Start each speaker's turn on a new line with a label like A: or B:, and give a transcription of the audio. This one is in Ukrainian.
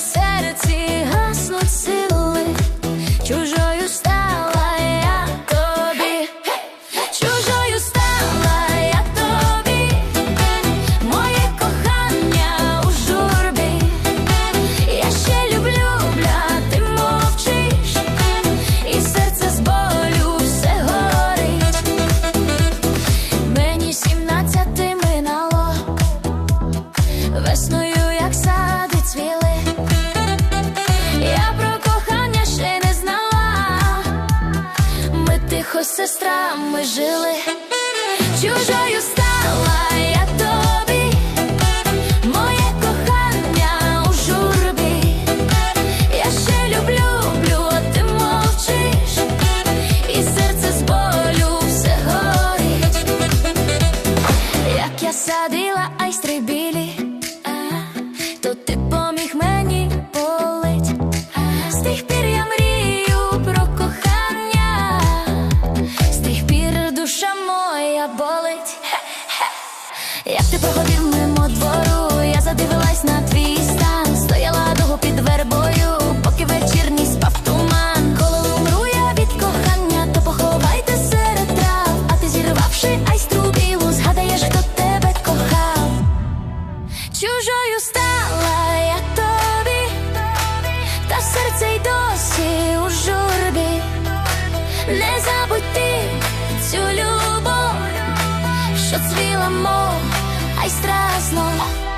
A: серці гаснуть сили чужої. Тихо, сестра, ми жили, чужою Як ти проходив мимо двору, я задивилась на твій стан, стояла довго під вербою, поки вечірній спав туман. Коли умру я від кохання, то поховайте серед трав, а ти зірвавши айстру білу, згадаєш, хто тебе кохав. Чужою стала я тобі, та серце й досі любов, що